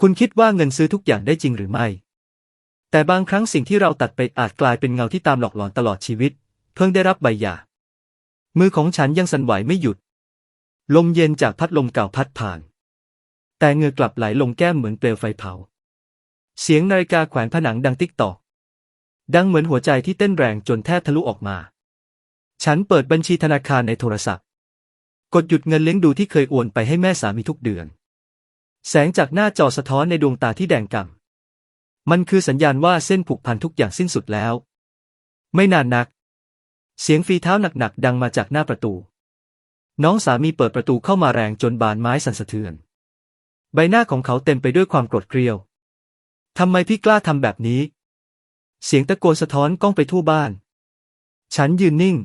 คุณคิดว่าเงินซื้อทุกอย่างได้จริงหรือไม่ แต่บางครั้งสิ่งที่เราตัดไปอาจกลายเป็นเงาที่ตามหลอกหลอนตลอดชีวิต เพิ่งได้รับใบหย่า มือของฉันยังสั่นไหวไม่หยุด ลมเย็นจากพัดลมเก่าพัดผ่าน แต่เงือกลับไหลลงแก้มเหมือนเปลวไฟเผา เสียงนาฬิกาแขวนผนังดังติ๊กตอก ดังเหมือนหัวใจที่เต้นแรงจนแทบทะลุออกมา ฉันเปิดบัญชีธนาคารในโทรศัพท์ กดหยุดเงินเลี้ยงดูที่เคยโอนไปให้แม่สามีทุกเดือน แสงจากหน้าจอสะท้อนในดวงตาที่แดงก่ำมันคือสัญญาณว่าเส้นผูกพันทุกอย่างสิ้นสุดแล้ว ไม่นานนัก เสียงฝีเท้าหนักๆดังมาจากหน้าประตู น้องสามีเปิดประตูเข้ามาแรงจนบานไม้สั่นสะเทือน ใบหน้าของเขาเต็มไปด้วยความโกรธเกรียวทำไมพี่กล้าทำแบบนี้ เสียงตะโกนสะท้อนก้องไปทั่วบ้าน ฉันยืนนิ่ง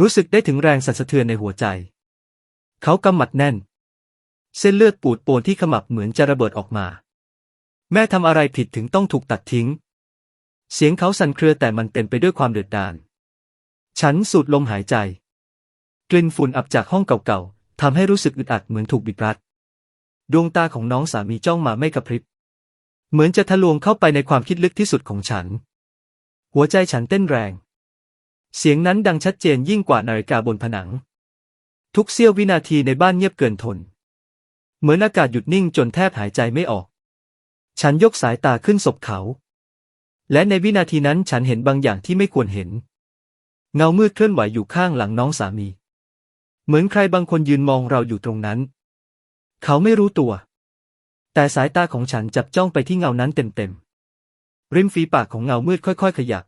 รู้สึกได้ถึงแรงสั่นสะเทือนในหัวใจ เขากำหมัดแน่น เส้นเลือดปูดโปนที่ขมับเหมือนจะระเบิดออกมา แม่ทำอะไรผิดถึงต้องถูกตัดทิ้ง เสียงเขาสั่นเครือแต่มันเต็มไปด้วยความเดือดดาล ฉันสูดลมหายใจ กลิ่นฝุ่นอับจากห้องเก่าๆทำให้รู้สึกอึดอัดเหมือนถูกบีบรัด ดวงตาของน้องสามีจ้องมาไม่กระพริบ เหมือนจะทะลวงเข้าไปในความคิดลึกที่สุดของฉัน หัวใจฉันเต้นแรง เสียงนั้นดังชัดเจนยิ่งกว่านาฬิกาบนผนัง ทุกเสี้ยววินาทีในบ้านเงียบเกินทน เหมือนอากาศหยุดนิ่งจนแทบหายใจไม่ออก ฉันยกสายตาขึ้นศพเขา และในวินาทีนั้นฉันเห็นบางอย่างที่ไม่ควรเห็น เงามืดเคลื่อนไหวอยู่ข้างหลังน้องสามี เหมือนใครบางคนยืนมองเราอยู่ตรงนั้น เขาไม่รู้ตัว แต่สายตาของฉันจับจ้องไปที่เงานั้นเต็มๆ ริมฝีปากของเงามืดค่อย ๆ ขยับ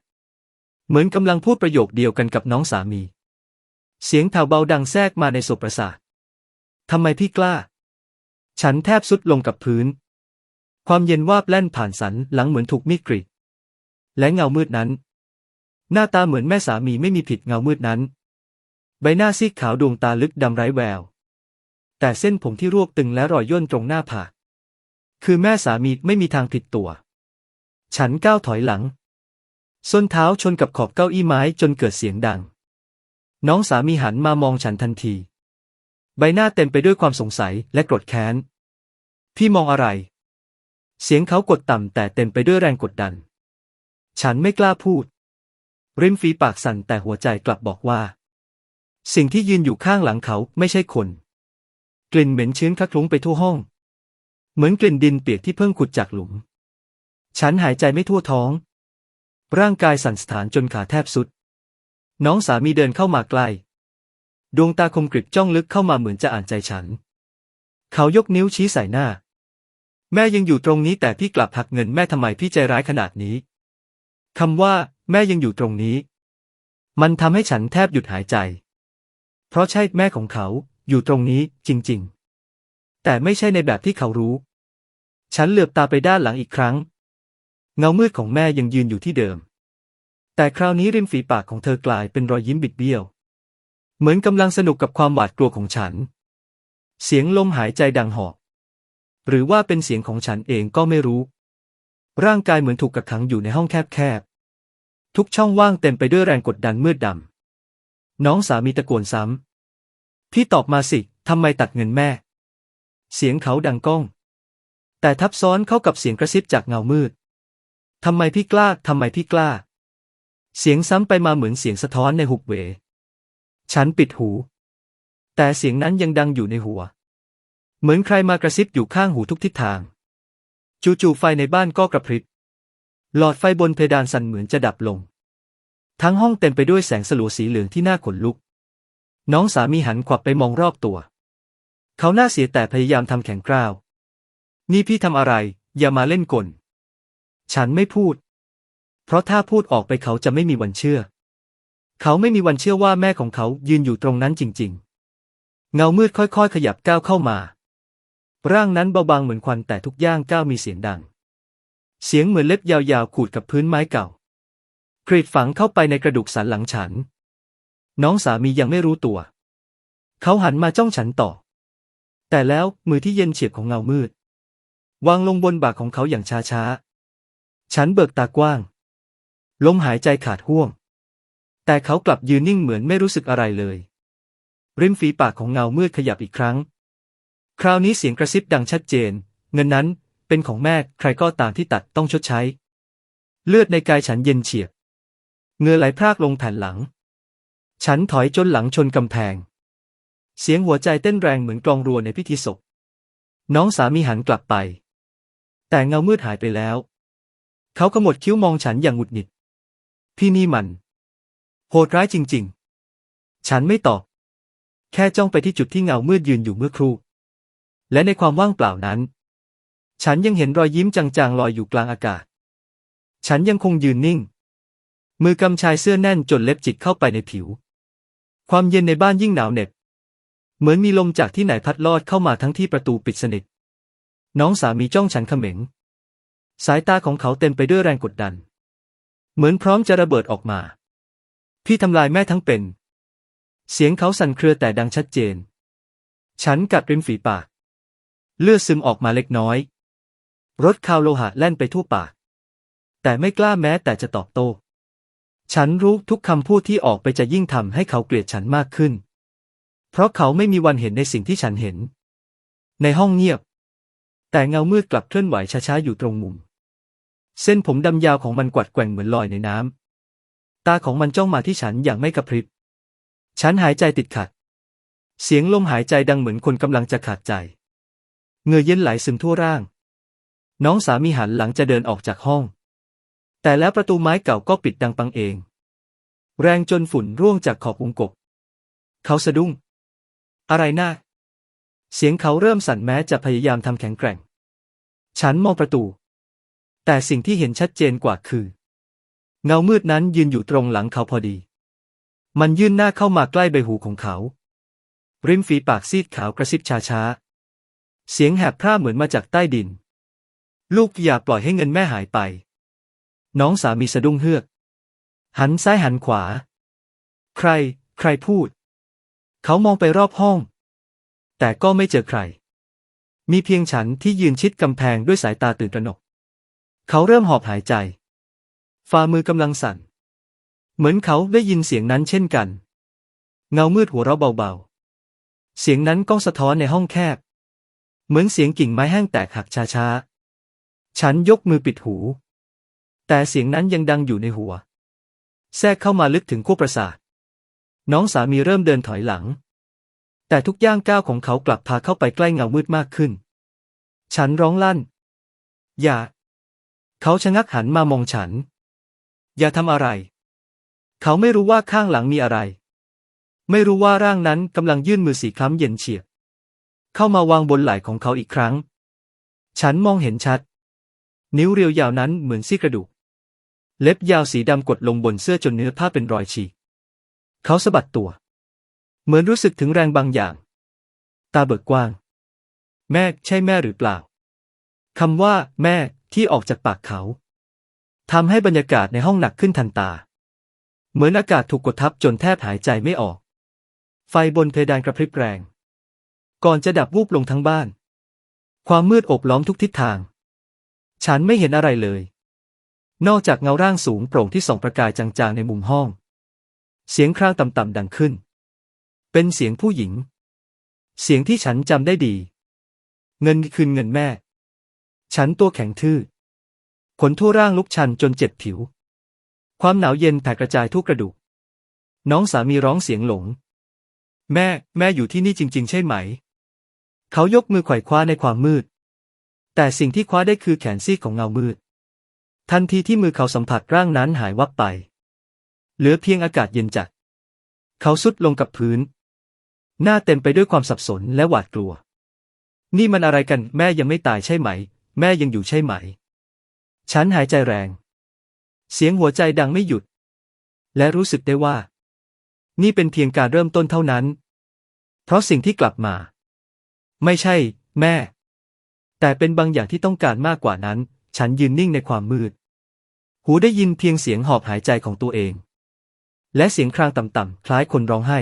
เหมือนกำลังพูดประโยคเดียวกันกับน้องสามี เสียงแผ่วเบาดังแทรกมาในโสประสาททำไมพี่กล้า ฉันแทบสุดลงกับพื้น ความเย็นวาบแล่นผ่านสันหลังเหมือนถูกมีดกรีด และเงามืดนั้น หน้าตาเหมือนแม่สามีไม่มีผิดเงามืดนั้น ใบหน้าซีกขาวดวงตาลึกดำไร้แวว แต่เส้นผมที่รวบตึงและรอยย่นตรงหน้าผาก คือแม่สามีไม่มีทางผิดตัว ฉันก้าวถอยหลัง ส้นเท้าชนกับขอบเก้าอี้ไม้จนเกิดเสียงดัง น้องสามีหันมามองฉันทันที ใบหน้าเต็มไปด้วยความสงสัยและโกรธแค้น พี่มองอะไร เสียงเขากดต่ำแต่เต็มไปด้วยแรงกดดัน ฉันไม่กล้าพูด ริมฝีปากสั่นแต่หัวใจกลับบอกว่า สิ่งที่ยืนอยู่ข้างหลังเขาไม่ใช่คน กลิ่นเหม็นชื้นคละคลุ้งไปทั่วห้อง เหมือนกลิ่นดินเปียกที่เพิ่งขุดจากหลุม ฉันหายใจไม่ทั่วท้อง ร่างกายสั่นสะท้านจนขาแทบสุด น้องสามีเดินเข้ามาใกล้ ดวงตาคมกริบจ้องลึกเข้ามาเหมือนจะอ่านใจฉัน เขายกนิ้วชี้ใส่หน้า แม่ยังอยู่ตรงนี้แต่พี่กลับหักเงินแม่ทำไมพี่ใจร้ายขนาดนี้คำว่า แม่ยังอยู่ตรงนี้ มันทำให้ฉันแทบหยุดหายใจ เพราะใช่แม่ของเขาอยู่ตรงนี้จริง ๆ แต่ไม่ใช่ในแบบที่เขารู้ ฉันเหลือบตาไปด้านหลังอีกครั้ง เงามืดของแม่ยังยืนอยู่ที่เดิม แต่คราวนี้ริมฝีปากของเธอกลายเป็นรอยยิ้มบิดเบี้ยว เหมือนกำลังสนุกกับความหวาดกลัวของฉัน เสียงลมหายใจดังหอบหรือว่าเป็นเสียงของฉันเองก็ไม่รู้ ร่างกายเหมือนถูกกักขังอยู่ในห้องแคบๆ ทุกช่องว่างเต็มไปด้วยแรงกดดันมืดดำ น้องสามีตะโกนซ้ำ พี่ตอบมาสิทำไมตัดเงินแม่ เสียงเขาดังก้อง แต่ทับซ้อนเข้ากับเสียงกระซิบจากเงามืด ทำไมพี่กล้า ทำไมพี่กล้า เสียงซ้ำไปมาเหมือนเสียงสะท้อนในหุบเหว ฉันปิดหู แต่เสียงนั้นยังดังอยู่ในหัว เหมือนใครมากระซิบอยู่ข้างหูทุกทิศทาง จู่ๆไฟในบ้านก็กระพริบ หลอดไฟบนเพดานสั่นเหมือนจะดับลง ทั้งห้องเต็มไปด้วยแสงสลัวสีเหลืองที่น่าขนลุก น้องสามีหันขวับไปมองรอบตัว เขาหน้าเสียแต่พยายามทำแข็งกร้าว นี่พี่ทำอะไร อย่ามาเล่นกล ฉันไม่พูด เพราะถ้าพูดออกไปเขาจะไม่มีวันเชื่อ เขาไม่มีวันเชื่อว่าแม่ของเขายืนอยู่ตรงนั้นจริง ๆ เงามืดค่อยๆ ขยับก้าวเข้ามา ร่างนั้นเบาบางเหมือนควันแต่ทุกย่างก้าวมีเสียงดัง เสียงเหมือนเล็บยาวๆขูดกับพื้นไม้เก่ากรีดฝังเข้าไปในกระดูกสันหลังฉัน น้องสามียังไม่รู้ตัว เขาหันมาจ้องฉันต่อ แต่แล้วมือที่เย็นเฉียบของเงามืด วางลงบนบ่าของเขาอย่างช้าๆ ฉันเบิกตากว้าง ลมหายใจขาดห่วง แต่เขากลับยืนนิ่งเหมือนไม่รู้สึกอะไรเลย ริมฝีปากของเงาเมืดขยับอีกครั้ง คราวนี้เสียงกระซิบดังชัดเจน เงินนั้นเป็นของแม่ใครก็ตามที่ตัดต้องชดใช้ เลือดในกายฉันเย็นเฉียบเงื่อไหลพรากลงแผ่นหลัง ฉันถอยจนหลังชนกำแพง เสียงหัวใจเต้นแรงเหมือนกลองรัวในพิธีศพ น้องสามีหันกลับไป แต่เงามืดหายไปแล้ว เขาขมวดคิ้วมองฉันอย่างหงุดหงิด พี่นี่มัน หดร้ายจริง ๆ ฉันไม่ตอบ แค่จ้องไปที่จุดที่เงามืดยืนอยู่เมื่อครู่ และในความว่างเปล่านั้น ฉันยังเห็นรอยยิ้มจางๆลอยอยู่กลางอากาศ ฉันยังคงยืนนิ่ง มือกำชายเสื้อแน่นจนเล็บจิกเข้าไปในผิว ความเย็นในบ้านยิ่งหนาวเหน็บ เหมือนมีลมจากที่ไหนพัดลอดเข้ามาทั้งที่ประตูปิดสนิท น้องสามีจ้องฉันเขม็ง สายตาของเขาเต็มไปด้วยแรงกดดัน เหมือนพร้อมจะระเบิดออกมา พี่ทำลายแม่ทั้งเป็น เสียงเขาสั่นเครือแต่ดังชัดเจน ฉันกัดริมฝีปาก เลือดซึมออกมาเล็กน้อย รถคาวโลหะแล่นไปทั่วปาก แต่ไม่กล้าแม้แต่จะตอบโต้ ฉันรู้ทุกคำพูดที่ออกไปจะยิ่งทำให้เขาเกลียดฉันมากขึ้น เพราะเขาไม่มีวันเห็นในสิ่งที่ฉันเห็น ในห้องเงียบ แต่เงามืดกลับเคลื่อนไหวช้าๆอยู่ตรงมุม เส้นผมดำยาวของมันกวัดแกว่งเหมือนลอยในน้ำ ตาของมันจ้องมาที่ฉันอย่างไม่กระพริบ ฉันหายใจติดขัด เสียงลมหายใจดังเหมือนคนกำลังจะขาดใจ เงื่อเย็นไหลซึมทั่วร่าง น้องสามีหันหลังจะเดินออกจากห้อง แต่แล้วประตูไม้เก่าก็ปิดดังปังเอง แรงจนฝุ่นร่วงจากขอบวงกบ เขาสะดุ้ง อะไรน่าเสียงเขาเริ่มสั่นแม้จะพยายามทำแข็งแกร่ง ฉันมองประตู แต่สิ่งที่เห็นชัดเจนกว่าคือ เงามืดนั้นยืนอยู่ตรงหลังเขาพอดี มันยื่นหน้าเข้ามาใกล้ใบหูของเขา ริมฝีปากซีดขาวกระซิบช้าๆ เสียงแหบพร่าเหมือนมาจากใต้ดิน ลูกอย่าปล่อยให้เงินแม่หายไป น้องสามีสะดุ้งเฮือก หันซ้ายหันขวา ใคร ใครพูด เขามองไปรอบห้อง แต่ก็ไม่เจอใคร มีเพียงฉันที่ยืนชิดกำแพงด้วยสายตาตื่นตระหนก เขาเริ่มหอบหายใจ ฝ่ามือกำลังสั่น เหมือนเขาได้ยินเสียงนั้นเช่นกัน เงามืดหัวเราะเบาๆ เสียงนั้นก้องสะท้อนในห้องแคบ เหมือนเสียงกิ่งไม้แห้งแตกหักช้าๆ ฉันยกมือปิดหู แต่เสียงนั้นยังดังอยู่ในหัว แทรกเข้ามาลึกถึงขั้วประสาท น้องสามีเริ่มเดินถอยหลัง แต่ทุกย่างก้าวของเขากลับพาเข้าไปใกล้เงามืดมากขึ้น ฉันร้องลั่น อย่า เขาชะงักหันมามองฉัน อย่าทำอะไร เขาไม่รู้ว่าข้างหลังมีอะไร ไม่รู้ว่าร่างนั้นกำลังยื่นมือสีคล้ำเย็นเฉียบ เข้ามาวางบนไหล่ของเขาอีกครั้ง ฉันมองเห็นชัด นิ้วเรียวยาวนั้นเหมือนซี่กระดูก เล็บยาวสีดำกดลงบนเสื้อจนเนื้อผ้าเป็นรอยฉีก เขาสะบัดตัว เหมือนรู้สึกถึงแรงบางอย่าง ตาเบิกกว้าง แม่ใช่แม่หรือเปล่าคำว่า แม่ที่ออกจากปากเขา ทำให้บรรยากาศในห้องหนักขึ้นทันตา เหมือนอากาศถูกกดทับจนแทบหายใจไม่ออก ไฟบนเพดานกระพริบแรง ก่อนจะดับวูบลงทั้งบ้าน ความมืดโอบล้อมทุกทิศทาง ฉันไม่เห็นอะไรเลย นอกจากเงาร่างสูงโปร่งที่ส่องประกายจางๆในมุมห้อง เสียงครางต่ำๆดังขึ้น เป็นเสียงผู้หญิง เสียงที่ฉันจำได้ดี เงินคืนเงินแม่ ฉันตัวแข็งทื่อ นทั่วร่างลุกชันจนเจ็บผิว ความหนาวเย็นแผ่กระจายทั่วกระดูก น้องสามีร้องเสียงหลง แม่ แม่อยู่ที่นี่จริง ๆ ใช่ไหม เขายกมือไขว่คว้าในความมืด แต่สิ่งที่คว้าได้คือแขนซีกของเงามืด ทันทีที่มือเขาสัมผัสร่างนั้นหายวับไป เหลือเพียงอากาศเย็นจัด เขาสุดลงกับพื้น หน้าเต็มไปด้วยความสับสนและหวาดกลัว นี่มันอะไรกัน แม่ยังไม่ตายใช่ไหม แม่ยังอยู่ใช่ไหม ฉันหายใจแรง เสียงหัวใจดังไม่หยุด และรู้สึกได้ว่า นี่เป็นเพียงการเริ่มต้นเท่านั้น เพราะสิ่งที่กลับมา ไม่ใช่ แม่ แต่เป็นบางอย่างที่ต้องการมากกว่านั้น ฉันยืนนิ่งในความมืด หูได้ยินเพียงเสียงหอบหายใจของตัวเอง และเสียงครางต่ำๆคล้ายคนร้องไห้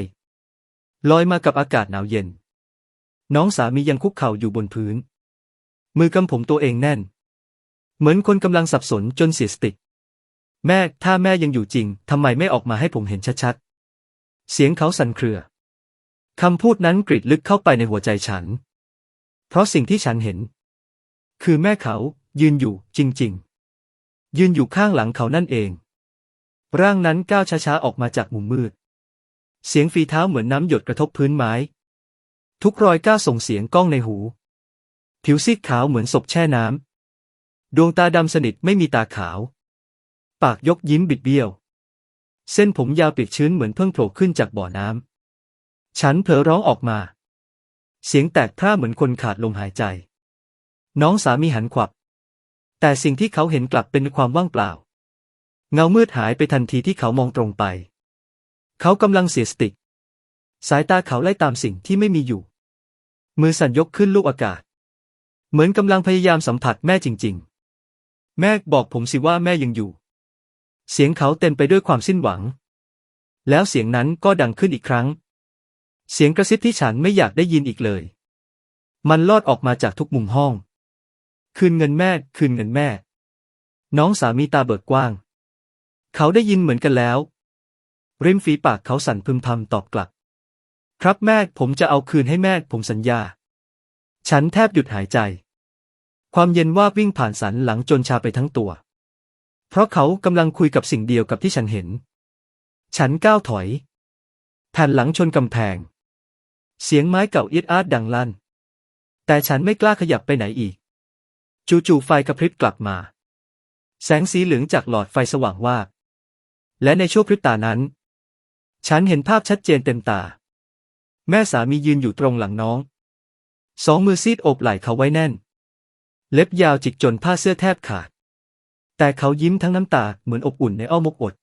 ลอยมากับอากาศหนาวเย็น น้องสามียังคุกเข่าอยู่บนพื้น มือกำผมตัวเองแน่น เหมือนคนกำลังสับสนจนเสียสติ แม่ ถ้าแม่ยังอยู่จริง ทำไมไม่ออกมาให้ผมเห็นชัดๆ เสียงเขาสั่นเครือ คำพูดนั้นกรีดลึกเข้าไปในหัวใจฉัน เพราะสิ่งที่ฉันเห็น คือแม่เขายืนอยู่จริง ๆ ยืนอยู่ข้างหลังเขานั่นเอง ร่างนั้นก้าวช้าๆ ออกมาจากมุมมืด เสียงฝีเท้าเหมือนน้ำหยดกระทบพื้นไม้ ทุกรอยก้าวส่งเสียงก้องในหู ผิวซีดขาวเหมือนศพแช่น้ำ ดวงตาดำสนิทไม่มีตาขาว ปากยกยิ้มบิดเบี้ยว เส้นผมยาวเปียกชื้นเหมือนเพิ่งโผล่ขึ้นจากบ่อน้ำ ฉันเผลอร้องออกมา เสียงแตกพร่าเหมือนคนขาดลมหายใจ น้องสามีหันขวับ แต่สิ่งที่เขาเห็นกลับเป็นความว่างเปล่า เงามืดหายไปทันทีที่เขามองตรงไป เขากำลังเสียสติ สายตาเขาไล่ตามสิ่งที่ไม่มีอยู่ มือสั่นยกขึ้นลูกอากาศ เหมือนกำลังพยายามสัมผัสแม่จริง ๆ แม่บอกผมสิว่าแม่ยังอยู่ เสียงเขาเต็มไปด้วยความสิ้นหวัง แล้วเสียงนั้นก็ดังขึ้นอีกครั้ง เสียงกระซิบที่ฉันไม่อยากได้ยินอีกเลย มันลอดออกมาจากทุกมุมห้อง คืนเงินแม่ คืนเงินแม่ น้องสามีตาเบิกกว้าง เขาได้ยินเหมือนกันแล้ว ริมฝีปากเขาสั่นพึมพำตอบกลับ ครับแม่ผมจะเอาคืนให้แม่ผมสัญญา ฉันแทบหยุดหายใจ ความเย็นว่าบวิ่งผ่านสันหลังจนชาไปทั้งตัว เพราะเขากำลังคุยกับสิ่งเดียวกับที่ฉันเห็น ฉันก้าวถอยแผ่นหลังชนกำแพง เสียงไม้เก่าเอียดอาดดังลั่น แต่ฉันไม่กล้าขยับไปไหนอีก จู่ๆไฟกระพริบกลับมา แสงสีเหลืองจากหลอดไฟสว่างวาบและในช่วงพริบตานั้น ฉันเห็นภาพชัดเจนเต็มตา แม่สามียืนอยู่ตรงหลังน้อง สองมือซีดโอบไหล่เขาไว้แน่น เล็บยาวจิกจนผ้าเสื้อแทบขาด แต่เขายิ้มทั้งน้ำตาเหมือนอบอุ่นในอ้อมอกอด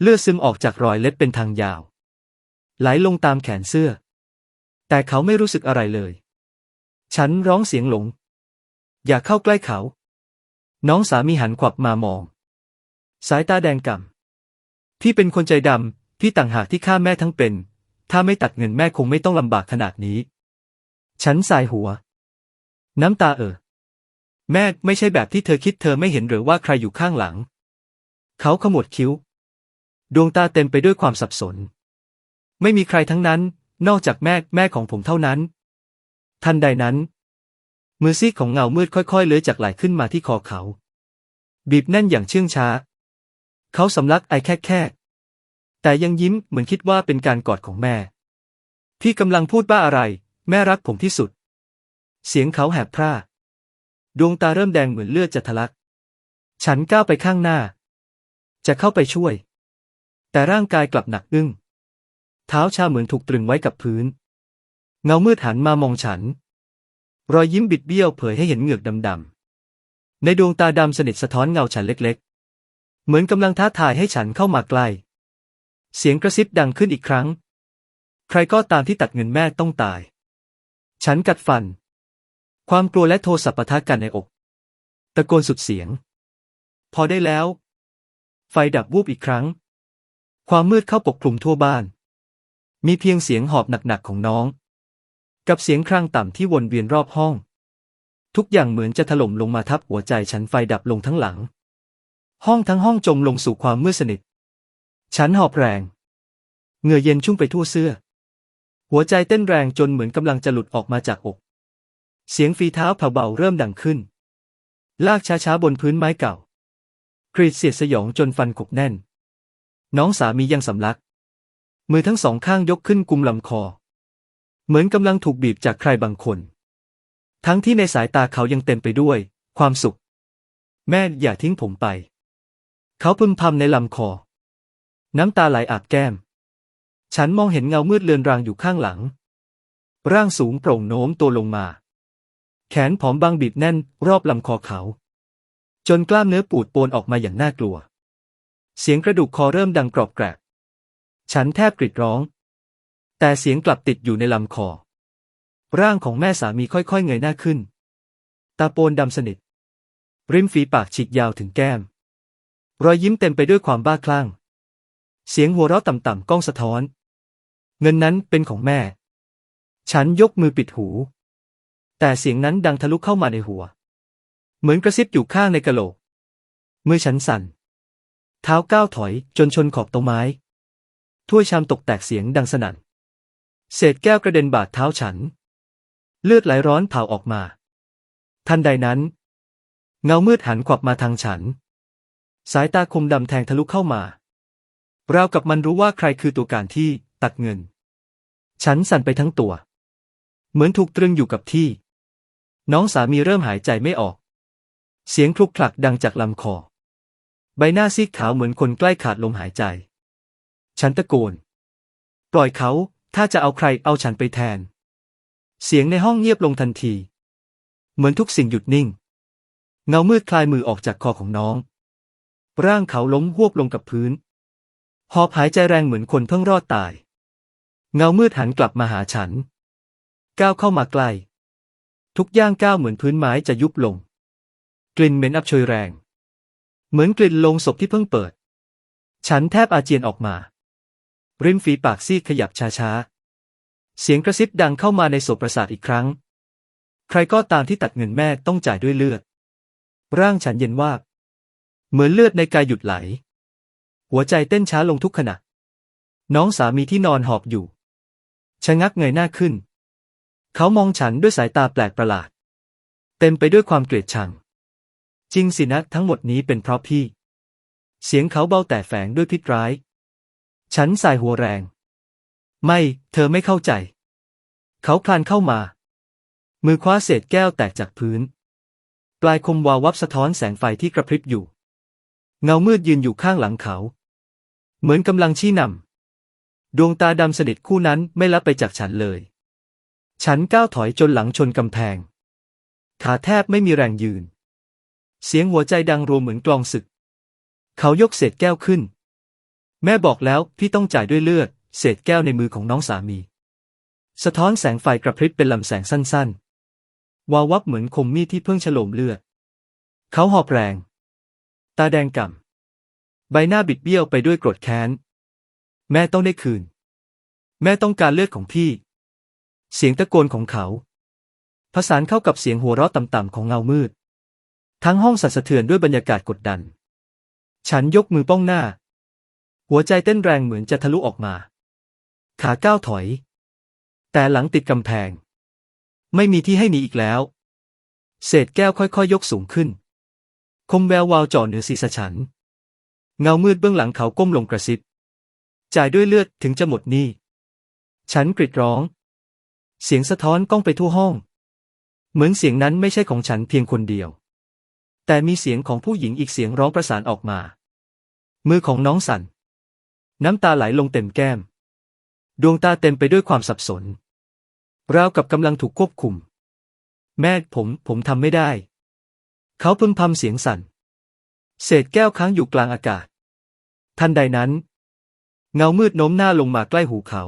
เลือดซึมออกจากรอยเล็บเป็นทางยาว ไหลลงตามแขนเสื้อ แต่เขาไม่รู้สึกอะไรเลย ฉันร้องเสียงหลง อย่าเข้าใกล้เขา น้องสามีหันขวับมามอง สายตาแดงก่ำพี่เป็นคนใจดำพี่ต่างหากที่ฆ่าแม่ทั้งเป็น ถ้าไม่ตัดเงินแม่คงไม่ต้องลำบากขนาดนี้ ฉันสายหัว น้ำตาเอ่อ แม่ไม่ใช่แบบที่เธอคิดเธอไม่เห็นหรือว่าใครอยู่ข้างหลัง เขาขมวดคิ้ว ดวงตาเต็มไปด้วยความสับสน ไม่มีใครทั้งนั้น นอกจากแม่แม่ของผมเท่านั้น ทันใดนั้น มือซีกของเงามืดค่อยๆ เลื้อยจากไหล่ขึ้นมาที่คอเขา บีบแน่นอย่างเชื่องช้า เขาสำลักไอแค่ๆแต่ยังยิ้มเหมือนคิดว่าเป็นการกอดของแม่ พี่กำลังพูดบ้าอะไร แม่รักผมที่สุด เสียงเขาแหบพร่า ดวงตาเริ่มแดงเหมือนเลือดจะทะลัก ฉันก้าวไปข้างหน้า จะเข้าไปช่วย แต่ร่างกายกลับหนักอึ้ง เท้าชาเหมือนถูกตรึงไว้กับพื้น เงามืดหันมามองฉัน รอยยิ้มบิดเบี้ยวเผยให้เห็นเหงือกดำๆ ในดวงตาดำสนิทสะท้อนเงาฉันเล็กๆ เหมือนกำลังท้าทายให้ฉันเข้ามาใกล้ เสียงกระซิบดังขึ้นอีกครั้ง ใครก็ตามที่ตัดเงินแม่ต้องตาย ฉันกัดฟัน ความกลัวและโทสะปะทะกันในอก ตะโกนสุดเสียง พอได้แล้ว ไฟดับวูบอีกครั้ง ความมืดเข้าปกคลุมทั่วบ้าน มีเพียงเสียงหอบหนักๆของน้อง กับเสียงครางต่ำที่วนเวียนรอบห้อง ทุกอย่างเหมือนจะถล่มลงมาทับหัวใจฉันไฟดับลงทั้งหลัง ห้องทั้งห้องจมลงสู่ความมืดสนิท ฉันหอบแรง เหงื่อเย็นชุ่มไปทั่วเสื้อ หัวใจเต้นแรงจนเหมือนกำลังจะหลุดออกมาจากอก เสียงฝีเท้าเผาเบาเริ่มดังขึ้น ลากช้าๆบนพื้นไม้เก่า กรีดเสียดสยองจนฟันขบแน่น น้องสามียังสำลัก มือทั้งสองข้างยกขึ้นกุมลำคอ เหมือนกำลังถูกบีบจากใครบางคน ทั้งที่ในสายตาเขายังเต็มไปด้วย ความสุข แม่อย่าทิ้งผมไป เขาพึมพำในลำคอ น้ำตาไหลอาบแก้ม ฉันมองเห็นเงามืดเลือนรางอยู่ข้างหลัง ร่างสูงโปร่งโน้มตัวลงมา แขนผอมบางบีบแน่นรอบลำคอเขา จนกล้ามเนื้อปูดโปนออกมาอย่างน่ากลัว เสียงกระดูกคอเริ่มดังกรอบแกรบฉันแทบกรีดร้อง แต่เสียงกลับติดอยู่ในลำคอ ร่างของแม่สามีค่อยๆเงยหน้าขึ้น ตาโปนดำสนิท ริมฝีปากฉีกยาวถึงแก้ม รอยยิ้มเต็มไปด้วยความบ้าคลั่ง เสียงหัวเราะต่ำๆก้องสะท้อน เงินนั้นเป็นของแม่ ฉันยกมือปิดหู แต่เสียงนั้นดังทะลุเข้ามาในหัว เหมือนกระซิบอยู่ข้างในกะโหลกมือฉันสั่น เท้าก้าวถอยจนชนขอบต๊ะไม้ ถ้วยชามตกแตกเสียงดังสนั่น เศษแก้วกระเด็นบาดเท้าฉัน เลือดไหลร้อนเผาออกมา ทันใดนั้น เงามืดหันขวับมาทางฉัน สายตาคมดำแทงทะลุเข้ามา ราวกับมันรู้ว่าใครคือตัวการที่ตัดเงิน ฉันสั่นไปทั้งตัว เหมือนถูกตรึงอยู่กับที่ น้องสามีเริ่มหายใจไม่ออก เสียงคลุกคลักดังจากลำคอ ใบหน้าซีดขาวเหมือนคนใกล้ขาดลมหายใจ ฉันตะโกน ปล่อยเขา ถ้าจะเอาใครเอาฉันไปแทน เสียงในห้องเงียบลงทันที เหมือนทุกสิ่งหยุดนิ่ง เงามืดคลายมือออกจากคอของน้อง ร่างเขาล้มหวบลงกับพื้น หอบหายใจแรงเหมือนคนเพิ่งรอดตาย เงามืดหันกลับมาหาฉัน ก้าวเข้ามาใกล้ ทุกย่างก้าวเหมือนพื้นไม้จะยุบลง กลิ่นเหม็นอับโชยแรง เหมือนกลิ่นลงศพที่เพิ่งเปิด ฉันแทบอาเจียนออกมา ริมฝีปากซีดขยับช้าๆ เสียงกระซิบดังเข้ามาในโสประสาทอีกครั้ง ใครก็ตามที่ตัดเงินแม่ต้องจ่ายด้วยเลือด ร่างฉันเย็นวาบเหมือนเลือดในกายหยุดไหล หัวใจเต้นช้าลงทุกขณะ น้องสามีที่นอนหอบอยู่ชะงักเงยหน้าขึ้น เขามองฉันด้วยสายตาแปลกประหลาด เต็มไปด้วยความเกลียดชัง จริงสินะทั้งหมดนี้เป็นเพราะพี่ เสียงเขาเบาแต่แฝงด้วยพิษร้าย ฉันสายหัวแรง ไม่ เธอไม่เข้าใจ เขาคลานเข้ามา มือคว้าเศษแก้วแตกจากพื้น ปลายคมวาววับสะท้อนแสงไฟที่กระพริบอยู่ เงามืดยืนอยู่ข้างหลังเขา เหมือนกำลังชี้นำดวงตาดำสนิทคู่นั้นไม่ลับไปจากฉันเลย ฉันก้าวถอยจนหลังชนกำแพง ขาแทบไม่มีแรงยืน เสียงหัวใจดังรัวเหมือนกลองศึก เขายกเศษแก้วขึ้น แม่บอกแล้วพี่ต้องจ่ายด้วยเลือด เศษแก้วในมือของน้องสามี สะท้อนแสงไฟกระพริบเป็นลำแสงสั้น ๆ วาววับเหมือนคมมีดที่เพิ่งฉลมเลือด เขาหอบแรง ตาแดงก่ำ ใบหน้าบิดเบี้ยวไปด้วยโกรธแค้น แม่ต้องได้คืน แม่ต้องการเลือดของพี่ เสียงตะโกนของเขา ผสานเข้ากับเสียงหัวเราะต่ำๆของเงามืด ทั้งห้องสั่นสะเทือนด้วยบรรยากาศกดดัน ฉันยกมือป้องหน้า หัวใจเต้นแรงเหมือนจะทะลุออกมา ขาก้าวถอย แต่หลังติดกำแพง ไม่มีที่ให้หนีอีกแล้ว เศษแก้วค่อยๆยยกสูงขึ้น คมแวววาวจ่อเหนือศีรษะฉัน เงามืดเบื้องหลังเขาก้มลงกระซิบจ่ายด้วยเลือดถึงจะหมดหนี้ ฉันกรีดร้อง เสียงสะท้อนก้องไปทั่วห้อง เหมือนเสียงนั้นไม่ใช่ของฉันเพียงคนเดียว แต่มีเสียงของผู้หญิงอีกเสียงร้องประสานออกมา มือของน้องสั่น น้ำตาไหลลงเต็มแก้ม ดวงตาเต็มไปด้วยความสับสน ราวกับกำลังถูกควบคุม แม่ผมผมทำไม่ได้ เขาพึมพำเสียงสั่น เศษแก้วค้างอยู่กลางอากาศ ทันใดนั้น เงามืดโน้มหน้าลงมาใกล้หูเขา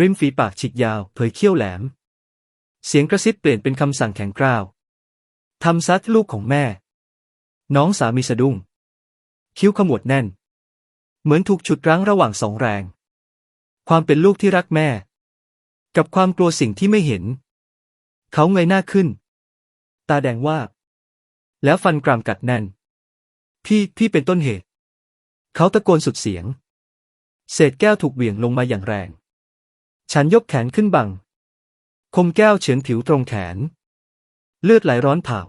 ริมฝีปากฉีกยาว เผยเขี้ยวแหลม เสียงกระซิบเปลี่ยนเป็นคำสั่งแข็งกร้าวทำซัดลูกของแม่ น้องสามีสะดุ้ง คิ้วขมวดแน่น เหมือนถูกฉุดรั้งระหว่างสองแรง ความเป็นลูกที่รักแม่ กับความกลัวสิ่งที่ไม่เห็น เขาเงยหน้าขึ้น ตาแดงว่า แล้วฟันกรามกัดแน่น พี่พี่เป็นต้นเหตุ เขาตะโกนสุดเสียง เศษแก้วถูกเหวี่ยงลงมาอย่างแรง ฉันยกแขนขึ้นบัง คมแก้วเฉือนผิวตรงแขน เลือดไหลร้อนเผา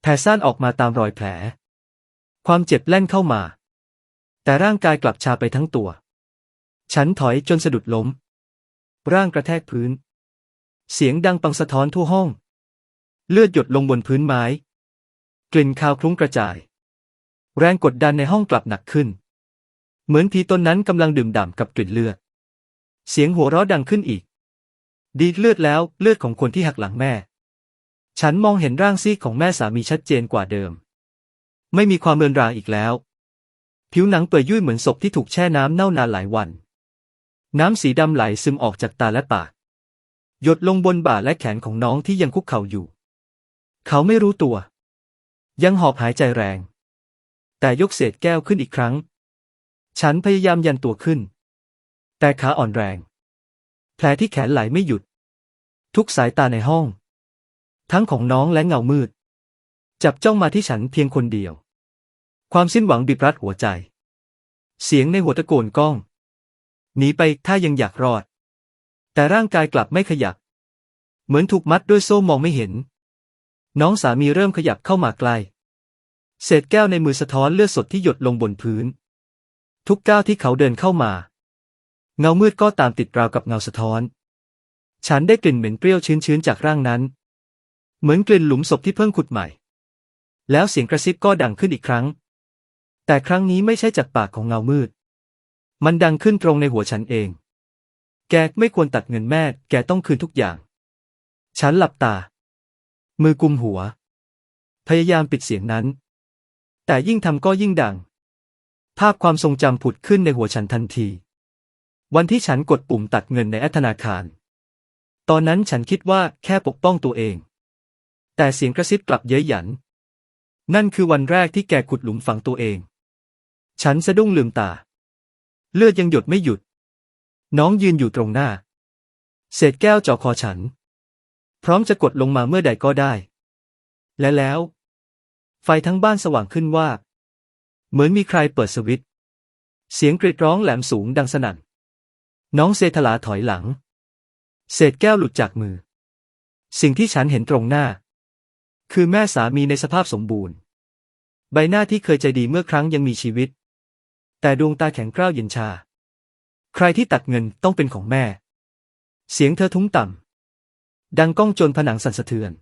แผ่ซ่านออกมาตามรอยแผล ความเจ็บแล่นเข้ามา แต่ร่างกายกลับชาไปทั้งตัว ฉันถอยจนสะดุดล้ม ร่างกระแทกพื้น เสียงดังปังสะท้อนทั่วห้อง เลือดหยดลงบนพื้นไม้ กลิ่นคาวคลุ้งกระจาย แรงกดดันในห้องกลับหนักขึ้น เหมือนผีตนนั้นกำลังดื่มด่ำกับกลิ่นเลือด เสียงหัวเราะดังขึ้นอีก ดีดเลือดแล้วเลือดของคนที่หักหลังแม่ ฉันมองเห็นร่างซีกของแม่สามีชัดเจนกว่าเดิม ไม่มีความเลือนรางอีกแล้ว ผิวหนังเปื่อยยุ่ยเหมือนศพที่ถูกแช่น้ำเน่านานหลายวัน น้ำสีดำไหลซึมออกจากตาและปาก หยดลงบนบ่าและแขนของน้องที่ยังคุกเข่าอยู่ เขาไม่รู้ตัว ยังหอบหายใจแรง แต่ยกเศษแก้วขึ้นอีกครั้ง ฉันพยายามยันตัวขึ้น แต่ขาอ่อนแรง แผลที่แขนไหลไม่หยุด ทุกสายตาในห้อง ทั้งของน้องและเงามืด จับจ้องมาที่ฉันเพียงคนเดียว ความสิ้นหวังบีบรัดหัวใจ เสียงในหัวตะโกนก้องหนีไปถ้ายังอยากรอด แต่ร่างกายกลับไม่ขยับ เหมือนถูกมัดด้วยโซ่มองไม่เห็น น้องสามีเริ่มขยับเข้ามาใกล้เศษแก้วในมือสะท้อนเลือดสดที่หยดลงบนพื้น ทุกก้าวที่เขาเดินเข้ามา เงามืดก็ตามติดราวกับเงาสะท้อน ฉันได้กลิ่นเหม็นเปรี้ยวชื้นๆจากร่างนั้น เหมือนกลิ่นหลุมศพที่เพิ่งขุดใหม่ แล้วเสียงกระซิบก็ดังขึ้นอีกครั้ง แต่ครั้งนี้ไม่ใช่จากปากของเงามืด มันดังขึ้นตรงในหัวฉันเอง แกไม่ควรตัดเงินแม่ แกต้องคืนทุกอย่าง ฉันหลับตา มือกุมหัว พยายามปิดเสียงนั้น แต่ยิ่งทำก็ยิ่งดัง ภาพความทรงจำผุดขึ้นในหัวฉันทันที วันที่ฉันกดปุ่มตัดเงินในแอปธนาคาร ตอนนั้นฉันคิดว่าแค่ปกป้องตัวเอง แต่เสียงกระซิบกลับเย้ยหยัน นั่นคือวันแรกที่แกขุดหลุมฝังตัวเอง ฉันสะดุ้งลืมตา เลือดยังหยดไม่หยุด น้องยืนอยู่ตรงหน้า เศษแก้วจ่อคอฉัน พร้อมจะกดลงมาเมื่อใดก็ได้ และแล้ว ไฟทั้งบ้านสว่างขึ้นว่า เหมือนมีใครเปิดสวิตช์เสียงกรีดร้องแหลมสูงดังสนั่น น้องเซทลาถอยหลัง เศษแก้วหลุดจากมือ สิ่งที่ฉันเห็นตรงหน้า คือแม่สามีในสภาพสมบูรณ์ ใบหน้าที่เคยใจดีเมื่อครั้งยังมีชีวิต แต่ดวงตาแข็งกร้าวเย็นชา ใครที่ตัดเงินต้องเป็นของแม่ เสียงเธอทุ้มต่ำดังก้องจนผนังสั่นสะเทือน